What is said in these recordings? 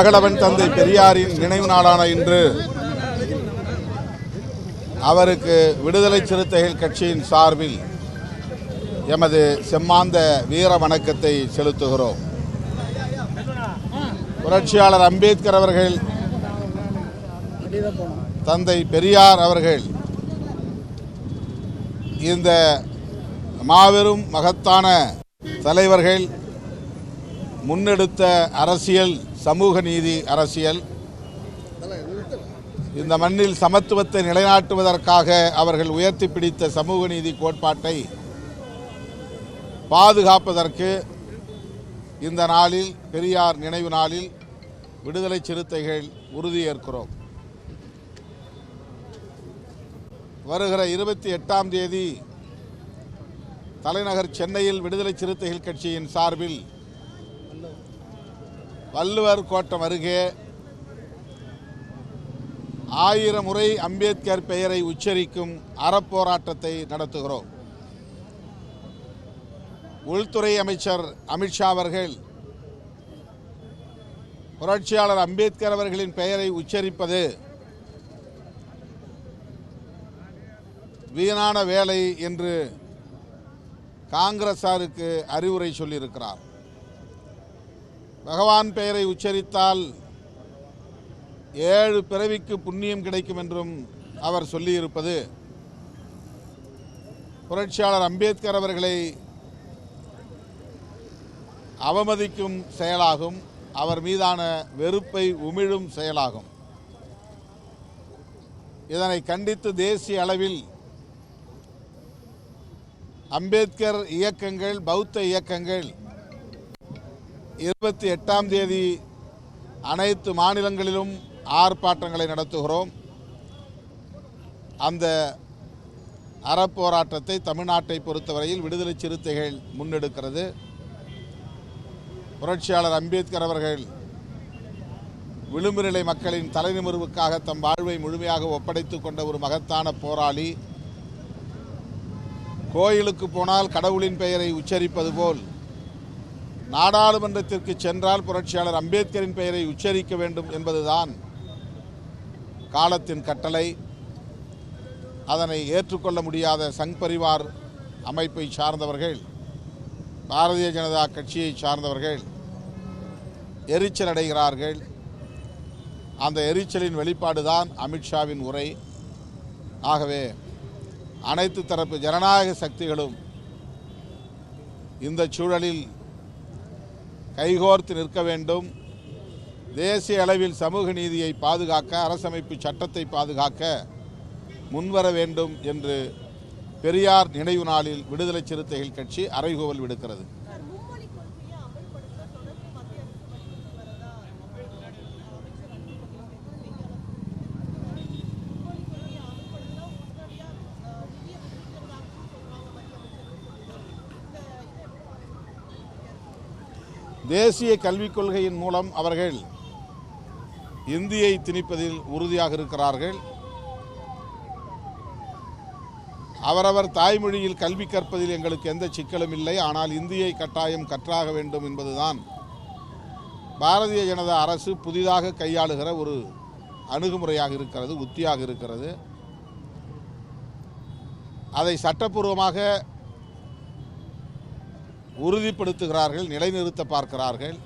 அகலவன் தந்தை பெரியாரின் நினைவு நாளான இன்று அவருக்கு விடுதலை சிறுத்தைகள் கட்சியின் சார்பில் எமது செம்மாந்த வீர வணக்கத்தை செலுத்துகிறோம். புரட்சியாளர் அம்பேத்கர் அவர்கள் தந்தை பெரியார் அவர்கள் இந்த மாபெரும் மகத்தான தலைவர்கள் முன்னெடுத்த அரசியல் சமூக நீதி அரசியல். இந்த மண்ணில் சமத்துவத்தை நிலைநாட்டுவதற்காக அவர்கள் உயர்த்தி பிடித்த சமூக நீதி கோட்பாட்டை பாதுகாப்பதற்கு இந்த நாளில் பெரியார் நினைவு நாளில் விடுதலை சிறுத்தைகள் உறுதியேற்கிறோம் வருகிற இருபத்தி எட்டாம் தேதி தலைநகர் சென்னையில் விடுதலை சிறுத்தைகள் கட்சியின் சார்பில் வள்ளுவர் கோட்டம் அருகே ஆயிரம் முறை அம்பேத்கர் பெயரை உச்சரிக்கும் அறப்போராட்டத்தை நடத்துகிறோம். உள்துறை அமைச்சர் அமித்ஷா அவர்கள் புரட்சியாளர் அம்பேத்கர் அவர்களின் பெயரை உச்சரிப்பது வீணான வேலை என்று காங்கிரசாருக்கு அறிவுரை சொல்லியிருக்கிறார். பகவான் பெயரை உச்சரித்தால் ஏழு பிறவிக்கு புண்ணியம் கிடைக்கும் என்றும் அவர் சொல்லியிருப்பது. புரட்சியாளர் அம்பேத்கர் அவர்களை அவமதிக்கும் செயலாகும் அவர் மீதான வெறுப்பை உமிழும் செயலாகும். இதனை கண்டித்து தேசிய அளவில் அம்பேத்கர் இயக்கங்கள் பௌத்த இயக்கங்கள் இருபத்தி எட்டாம் தேதி அனைத்து மாநிலங்களிலும் ஆர்ப்பாட்டங்களை நடத்துகிறோம். அந்த அறப்போராட்டத்தை தமிழ்நாட்டை பொறுத்தவரையில் விடுதலை சிறுத்தைகள் முன்னெடுக்கிறது. புரட்சியாளர் அம்பேத்கர் அவர்கள் விளிம்பு நிலை மக்களின் தலைநிமிர்வுக்காக தம் வாழ்வை முழுமையாக ஒப்படைத்துக் கொண்ட ஒரு மகத்தான போராளி. கோயிலுக்கு போனால் கடவுளின் பெயரை உச்சரிப்பது போல் நாடாளுமன்றத்திற்கு சென்றால் புரட்சியாளர் அம்பேத்கரின் பெயரை உச்சரிக்க வேண்டும் என்பதுதான் காலத்தின் கட்டளை. அதனை ஏற்றுக்கொள்ள முடியாத சங் பரிவார் அமைப்பை சார்ந்தவர்கள் பாரதிய ஜனதா கட்சியை சார்ந்தவர்கள் எரிச்சல் அடைகிறார்கள். அந்த எரிச்சலின் வெளிப்பாடுதான் அமித்ஷாவின் உரை. ஆகவே அனைத்து தரப்பு ஜனநாயக சக்திகளும் இந்த சூழலில் கைகோர்த்து நிற்க வேண்டும். தேசிய அளவில் சமூக நீதியை பாதுகாக்க அரசமைப்பு சட்டத்தை பாதுகாக்க முன்வர வேண்டும் என்று பெரியார் நினைவு நாளில் விடுதலை சிறுத்தைகள் கட்சி அறைகூவல் விடுக்கிறது. தேசிய கல்விக் கொள்கையின் மூலம் அவர்கள் இந்தியை திணிப்பதில் உறுதியாக இருக்கிறார்கள். அவரவர் தாய்மொழியில் கல்வி கற்பதில் எங்களுக்கு எந்த சிக்கலும் இல்லை. ஆனால் இந்தியை கட்டாயம் கற்றாக வேண்டும் என்பதுதான் பாரதிய ஜனதா அரசு புதிதாக கையாளுகிற ஒரு அணுகுமுறையாக இருக்கிறது உத்தியாக இருக்கிறது. அதை சட்டப்பூர்வமாக உறுதிப்படுத்துகிறார்கள் நிலைநிறுத்த பார்க்கிறார்கள்.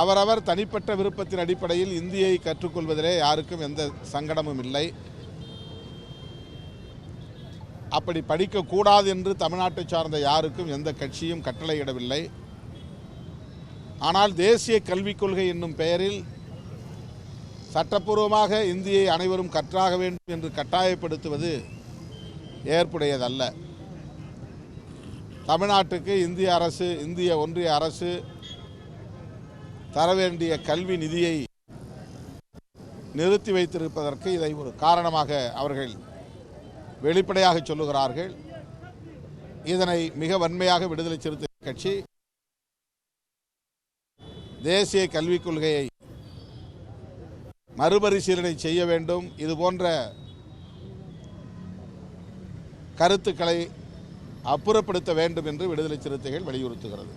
அவரவர் தனிப்பட்ட விருப்பத்தின் அடிப்படையில் இந்தியை கற்றுக்கொள்வதிலே யாருக்கும் எந்த சங்கடமும் இல்லை. அப்படி படிக்கக்கூடாது என்று தமிழ்நாட்டை சார்ந்த யாருக்கும் எந்த கட்சியும் கட்டளையிடவில்லை. ஆனால் தேசிய கல்விக் கொள்கை என்னும் பெயரில் சட்டப்பூர்வமாக இந்தியை அனைவரும் கற்றாக வேண்டும் என்று கட்டாயப்படுத்துவது ஏற்புடையதல்ல. தமிழ்நாட்டுக்கு இந்திய அரசு இந்திய ஒன்றிய அரசு தர வேண்டிய கல்வி நிதியை நிறுத்தி வைத்திருப்பதற்கு இதை ஒரு காரணமாக அவர்கள் வெளிப்படையாக சொல்லுகிறார்கள். இதனை மிக வன்மையாக விடுதலை சிறுத்தை கட்சி தேசிய கல்விக் கொள்கையை மறுபரிசீலனை செய்ய வேண்டும். இது போன்ற கருத்துக்களை அப்புறப்படுத்த வேண்டும் என்று விடுதலை சிறுத்தைகள் வலியுறுத்துகிறது.